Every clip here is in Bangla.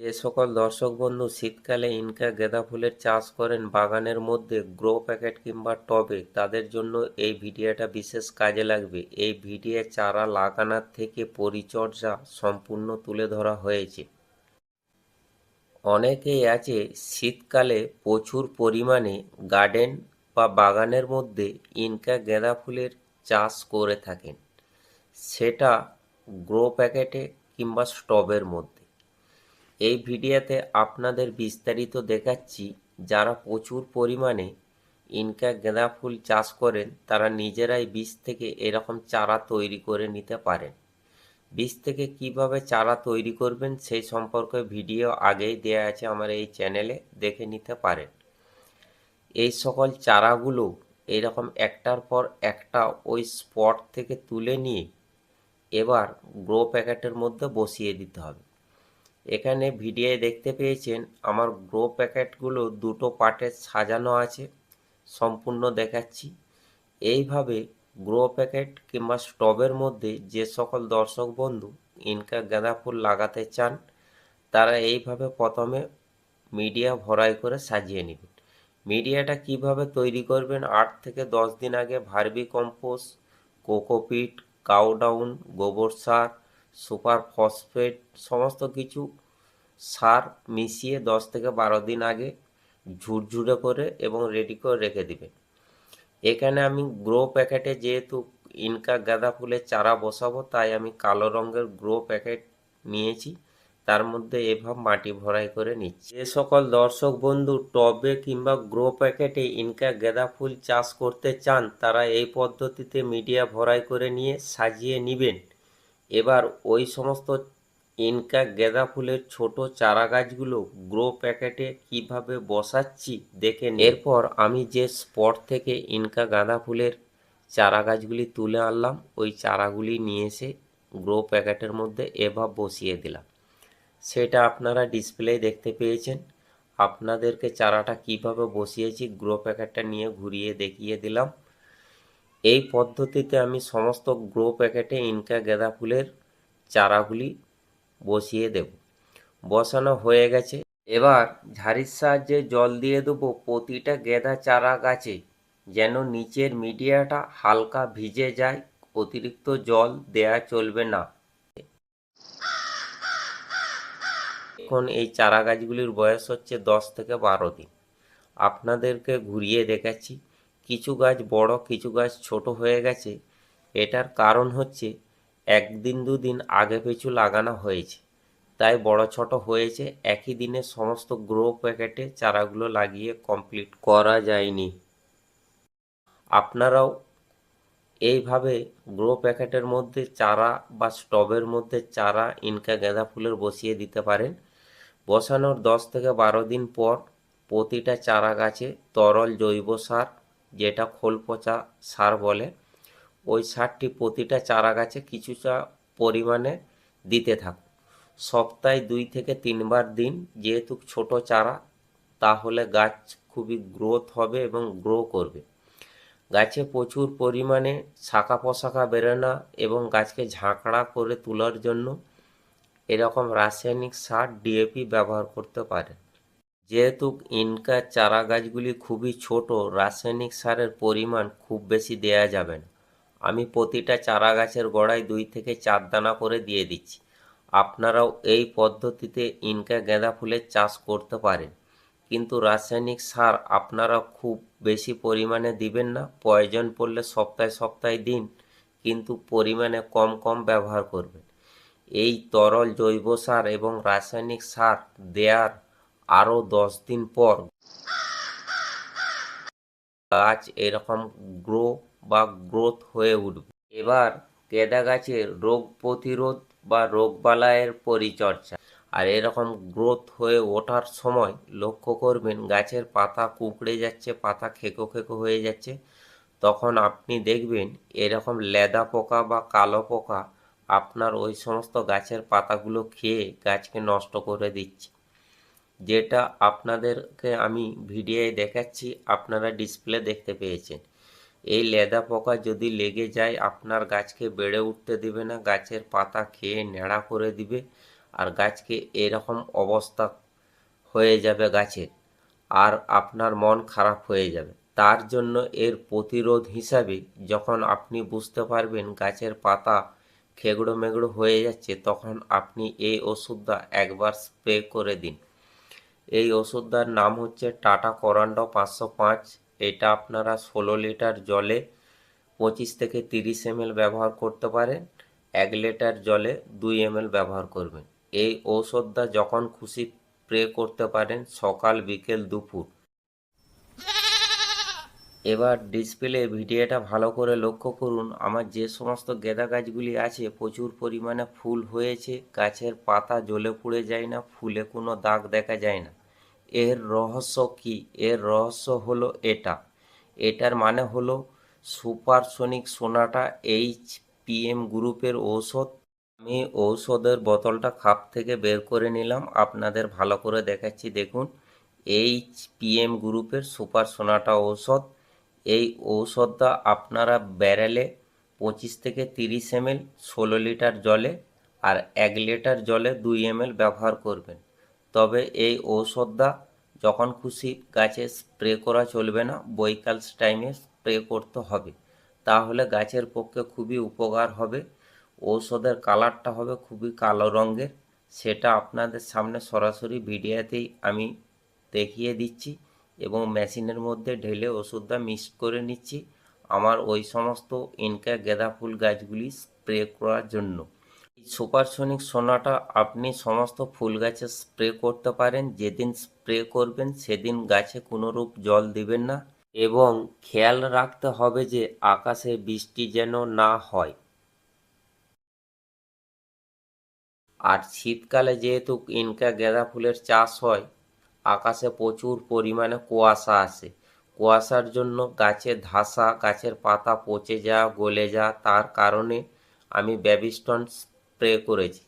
যে সকল দর্শক বন্ধু, শীতকালে ইনকা গেঁদা ফুলের চাষ করেন বাগানের মধ্যে গ্রো প্যাকেট কিংবা টবে। তাদের জন্য এই ভিডিওটা বিশেষ কাজে লাগবে। এই ভিডিও চারা লাগানোর থেকে পরিচর্যা সম্পূর্ণ তুলে ধরা হয়েছে। অনেকেই আছে শীতকালে প্রচুর পরিমাণে গার্ডেন বা বাগানের মধ্যে ইনকা গেঁদা ফুলের চাষ করে থাকেন। সেটা গ্রো প্যাকেটে কিংবা স্টবের মধ্যে। এই ভিডিওতে আপনাদের বিস্তারিত দেখাচ্ছি যারা প্রচুর পরিমাণে ইনকা গেঁদা ফুল চাষ করেন, তারা নিজেরাই বীজ থেকে এরকম চারা তৈরি করে নিতে পারেন। বীজ থেকে কীভাবে চারা তৈরি করবেন সেই সম্পর্কে ভিডিও আগেই দেওয়া আছে আমার এই চ্যানেলে, দেখে নিতে পারেন। এই সকল চারাগুলো এইরকম একটার পর একটা ওই স্পট থেকে তুলে নিয়ে এবার গ্রো প্যাকেটের মধ্যে বসিয়ে দিতে হবে। এখানে ভিডিওয়ে দেখতে পেয়েছেন আমার গ্রো প্যাকেটগুলো দুটো পার্টে সাজানো আছে, সম্পূর্ণ দেখাচ্ছি। এইভাবে গ্রো প্যাকেট কিংবা স্টবের মধ্যে যে সকল দর্শক বন্ধু ইনকা গাঁদা ফুল লাগাতে চান, তারা এইভাবে প্রথমে মিডিয়া ভরাই করে সাজিয়ে নেবেন। মিডিয়াটা কীভাবে তৈরি করবেন? আট থেকে দশ দিন আগে ভার্মি কম্পোস্ট, কোকোপিট, কাউডাউন, গোবর সার সুপার ফসফেট সমস্ত কিছু সার মিশিয়ে দশ থেকে বারো দিন আগে ঝুরঝুরে করে এবং রেডি করে রেখে দিবেন এখানে আমি গ্রো প্যাকেটে যেহেতু ইনকা গাঁদা ফুলের চারা বসাবো, তাই আমি কালো রঙের গ্রো প্যাকেট নিয়েছি। তার মধ্যে এভাবে মাটি ভরাই করে নিচ্ছি। যে সকল দর্শক বন্ধু টবে কিংবা গ্রো প্যাকেটে ইনকা গাঁদা ফুল চাষ করতে চান, তারা এই পদ্ধতিতে মিডিয়া ভরাই করে নিয়ে সাজিয়ে নেবেন। এবার ওই সমস্ত ইনকা গেঁদা ফুলের ছোট চারা গাছগুলো গ্রো প্যাকেটে কীভাবে বসাচ্ছি দেখে। এরপর আমি যে স্পট থেকে ইনকা গাঁদা ফুলের চারা গাছগুলি তুলে আনলাম, ওই চারাগুলি নিয়ে এসে গ্রো প্যাকেটের মধ্যে এভাবে বসিয়ে দিলাম। সেটা আপনারা ডিসপ্লে দেখতে পেয়েছেন। আপনাদেরকে চারাটা কীভাবে বসিয়েছি, গ্রো প্যাকেটটা নিয়ে ঘুরিয়ে দেখিয়ে দিলাম। এই পদ্ধতিতে আমি সমস্ত গ্রো প্যাকেটে ইনকা গেঁদা ফুলের চারাগুলি বসিয়ে দেব। বসানো হয়ে গেছে। এবার ঝাড়ির সাহায্যে জল দিয়ে দেবো প্রতিটা গেঁদা চারা গাছে, যেন নিচের মিডিয়াটা হালকা ভিজে যায়, অতিরিক্ত জল দেয়া চলবে না। এখন এই চারা গাছগুলির বয়স হচ্ছে দশ থেকে বারো দিন। আপনাদেরকে ঘুরিয়ে দেখাচ্ছি। কিছু গাছ বড়, কিছু গাছ ছোট হয়ে গেছে। এটার কারণ হচ্ছে একদিন দুদিন আগে পিছু লাগানো হয়েছে। তাই বড় ছোট হয়েছে, একই দিনে সমস্ত গ্রো প্যাকেটে চারাগুলো লাগিয়ে কমপ্লিট করা যায়নি। আপনারাও এইভাবে গ্রো প্যাকেটের মধ্যে চারা বা স্টবের মধ্যে চারা, ইনকা গাঁদা ফুলের বসিয়ে দিতে পারেন। বসানোর দশ থেকে বারো দিন পর প্রতিটা চারা গাছে তরল জৈব সার যেটা খোল পচা সার বলে, ওই সারটি প্রতিটা চারা গাছে কিছুটা পরিমাণে দিতে থাকুন। সপ্তাহে দুই থেকে তিনবার দিন, যেহেতু ছোট চারা, তাহলে গাছ খুবই গ্রোথ হবে এবং গ্রো করবে। গাছে প্রচুর পরিমাণে শাখা পোশাখা বেরোয় না এবং গাছকে ঝাঁকড়া করে তোলার জন্য এরকম রাসায়নিক সার ডিএপি ব্যবহার করতে পারেন। যেহেতু ইনকা চারা গাছগুলি খুবই ছোট, রাসায়নিক সারের পরিমাণ খুব বেশি দেয়া যাবে না। আমি প্রতিটা চারা গাছের গোড়ায় দুই থেকে চার দানা করে দিয়ে দিচ্ছি। আপনারাও এই পদ্ধতিতে ইনকা গাঁদা ফুলের চাষ করতে পারেন। কিন্তু রাসায়নিক সার আপনারা খুব বেশি পরিমাণে দিবেন না। প্রয়োজন পড়লে সপ্তাহে সপ্তাহে দিন, কিন্তু পরিমাণে কম কম ব্যবহার করবেন। এই তরল জৈব সার এবং রাসায়নিক সার দেওয়ার আরও দশ দিন পর গাছ এরকম গ্রো বা গ্রোথ হয়ে উঠবে। এবার গেঁদা গাছের রোগ প্রতিরোধ বা রোগবালাইয়ের পরিচর্যা। আর এরকম গ্রোথ হয়ে ওঠার সময় লক্ষ্য করবেন গাছের পাতা কুঁকড়ে যাচ্ছে, পাতা খেকো খেকো হয়ে যাচ্ছে। তখন আপনি দেখবেন এরকম লেদা পোকা বা কালো পোকা আপনার ওই সমস্ত গাছের পাতাগুলো খেয়ে গাছকে নষ্ট করে দিচ্ছে। যেটা আপনাদেরকে আমি ভিডিওয়ে দেখাচ্ছি, আপনারা ডিসপ্লে দেখতে পেয়েছেন। এই লেদা পোকা যদি লেগে যায়, আপনার গাছকে বেড়ে উঠতে দিবে না, গাছের পাতা খেয়ে ন্যাড়া করে দিবে, আর গাছকে এরকম অবস্থা হয়ে যাবে গাছের, আর আপনার মন খারাপ হয়ে যাবে। তার জন্য এর প্রতিরোধ হিসাবে যখন আপনি বুঝতে পারবেন গাছের পাতা খেগড়ো মেগড়ো হয়ে যাচ্ছে, তখন আপনি এই ওষুধটা একবার স্প্রে করে দিন। এই ওষুধটার নাম হচ্ছে টাটা করান্ডো পাঁচশো পাঁচ। এটা আপনারা ষোলো লিটার জলে পঁচিশ থেকে তিরিশ এমএল ব্যবহার করতে পারেন। এক লিটার জলে দুই এমএল ব্যবহার করবেন। এই ঔষধটা যখন খুশি স্প্রে করতে পারেন সকাল, বিকেল, দুপুর। এবার ডিসপ্লে ভিডিওটা ভালো করে লক্ষ্য করুন। আমার যে সমস্ত গেঁদা গাছগুলি আছে প্রচুর পরিমাণে ফুল হয়েছে। গাছের পাতা জ্বলে পুড়ে যায় না, ফুলে কোনো দাগ দেখা যায় না। এর রহস্য কি? এর রহস্য হলো এটা। এটার মানে হলো সুপারসনিক সোনাটা এইচ পিএম গ্রুপের ঔষধ। আমি ঔষধের বোতলটা খাপ থেকে বের করে নিলাম। আপনাদের ভালো করে দেখাচ্ছি, দেখুন। এইচ পিএম গ্রুপের সুপার সোনাটা ঔষধ। এই ঔষধটা আপনারা ব্যারেলে পঁচিশ থেকে তিরিশ এমএল ষোলো লিটার জলে আর এক লিটার জলে দুই এমএল ব্যবহার করবেন। তবে এই ঔষধটা যখন খুশি গাছে স্প্রে করা চলবে না, বৈকাল টাইমে স্প্রে করতে হবে। তাহলে গাছের পক্ষে খুবই উপকার হবে। ঔষধের কালারটা হবে খুবই কালো রঙের। সেটা আপনাদের সামনে সরাসরি ভিডিওতেই আমি দেখিয়ে দিচ্ছি এবং মেশিনের মধ্যে ঢেলে ওষুধটা মিক্স করে নিচ্ছি। আমার ওই সমস্ত ইনকা গেঁদা ফুল গাছগুলি স্প্রে করার জন্য। সুপারসনিক সোনাটা আপনি সমস্ত ফুল গাছে স্প্রে করতে পারেন, যেদিন স্প্রে করবেন সেদিন গাছে কোনোরূপ জল দিবেন না। এবং খেয়াল রাখতে হবে যে আকাশে বৃষ্টি যেন না হয়। আর শীতকালে যেহেতু ইনকা গেঁদা ফুলের চাষ হয়, আকাশে প্রচুর পরিমাণে কুয়াশা আসে কুয়াশার জন্য গাছের ধাসা, গাছের পাতা পচে যাওয়া, গলে যাওয়া, তার কারণে আমি ব্যাবিস্টন স্প্রে করেছি।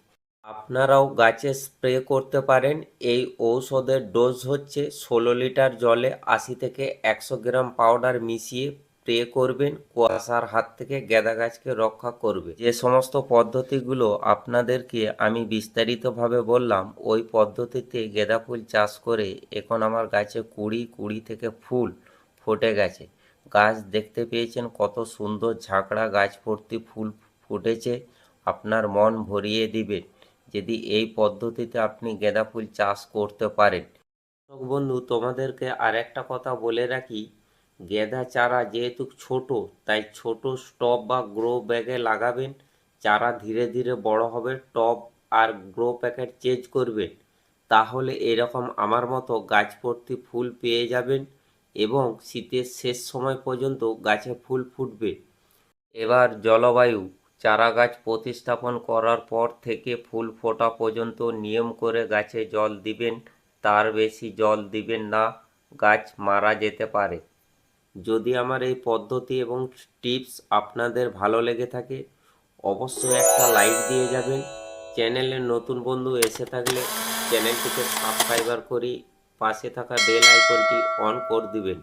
আপনারাও গাছে স্প্রে করতে পারেন। এই ঔষধের ডোজ হচ্ছে ষোলো লিটার জলে আশি থেকে একশো গ্রাম পাউডার মিশিয়ে স্প্রে করবেন। কুয়াশার হাত থেকে গেঁদা গাছকে রক্ষা করবে। যে সমস্ত পদ্ধতিগুলো আপনাদেরকে আমি বিস্তারিতভাবে বললাম, ওই পদ্ধতিতে গেঁদা ফুল চাষ করে এখন আমার গাছে কুড়ি কুড়ি থেকে ফুল ফুটে গেছে। গাছ দেখতে পেয়েছেন কত সুন্দর ঝাঁকড়া গাছ ভর্তি ফুল ফুটেছে। আপনার মন ভরিয়ে দিবে যদি এই পদ্ধতিতে আপনি গেঁদা ফুল চাষ করতে পারেন। বন্ধু, তোমাদেরকে আর একটা কথা বলে রাখি। গেঁদা চারা যেহেতু ছোট, তাই ছোট স্টপ বা গ্রো ব্যাগে লাগাবেন। চারা ধীরে ধীরে বড় হবে টব আর গ্রো প্যাকেট চেঞ্জ করবেন। তাহলে এরকম আমার মতো গাছ ভর্তি ফুল পেয়ে যাবেন এবং শীতের শেষ সময় পর্যন্ত গাছে ফুল ফুটবে। এবার জলবায়ু। চারা গাছ প্রতিস্থাপন করার পর থেকে ফুল ফোটা পর্যন্ত নিয়ম করে গাছে জল দিবেন, তার বেশি জল দিবেন না, গাছ মারা যেতে পারে। যদি আমার এই পদ্ধতি এবং টিপস আপনাদের ভালো লেগে থাকে, অবশ্যই একটা লাইক দিয়ে যাবেন। চ্যানেলের নতুন বন্ধু এসে থাকলে চ্যানেলটিকে সাবস্ক্রাইবার করি পাশে থাকা বেল আইকনটি অন করে দিবেন।